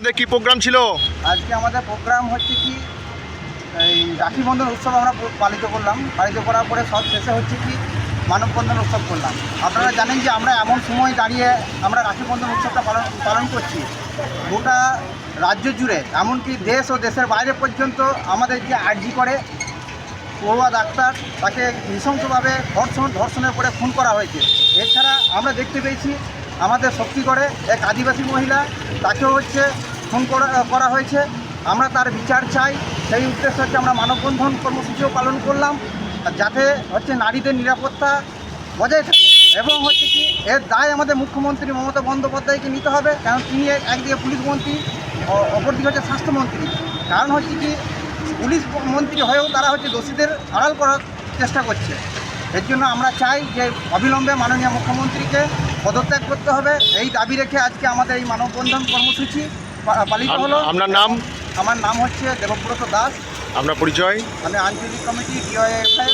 আপনাদের কি প্রোগ্রাম ছিল? আজকে আমাদের প্রোগ্রাম হচ্ছে কি, এই রাখি বন্ধন উৎসব আমরা পালিত করলাম। পালিত করার পরে সব শেষে হচ্ছে কি মানববন্ধন উৎসব করলাম। আপনারা জানেন যে আমরা এমন সময় দাঁড়িয়ে আমরা রাখি বন্ধন উৎসবটা পালন পালন করছি। গোটা রাজ্য জুড়ে, এমনকি দেশ ও দেশের বাইরে পর্যন্ত আমাদের যে আর্জি করে, পড়ুয়া ডাক্তার, তাকে নৃশংসভাবে ধর্ষণ, ধর্ষণের পরে খুন করা হয়েছে। এছাড়া আমরা দেখতে পেয়েছি, আমাদের শক্তিগড়ে এক আদিবাসী মহিলা, তাকেও হচ্ছে খুন করা হয়েছে। আমরা তার বিচার চাই। সেই উদ্দেশ্যে হচ্ছে আমরা মানববন্ধন কর্মসূচিও পালন করলাম, যাতে হচ্ছে নারীদের নিরাপত্তা বজায় থাকে। এবং হচ্ছে কি, এর দায় আমাদের মুখ্যমন্ত্রী মমতা বন্দ্যোপাধ্যায়কে নিতে হবে, কারণ তিনি একদিকে পুলিশ মন্ত্রী অপরদিকে হচ্ছে স্বাস্থ্যমন্ত্রী কারণ হচ্ছে কি, পুলিশ মন্ত্রী হয়েও তারা হচ্ছে দোষীদের আড়াল করার চেষ্টা করছে। এর জন্য আমরা চাই যে অবিলম্বে মাননীয় মুখ্যমন্ত্রীকে পদত্যাগ করতে হবে। এই দাবি রেখে আজকে আমাদের এই মানববন্ধন কর্মসূচি পালিত হলো। আপনার নাম? আমার নাম হচ্ছে দেবব্রত দাস। আপনার পরিচয়? আমি আঞ্চলিক কমিটি ডিওএফআই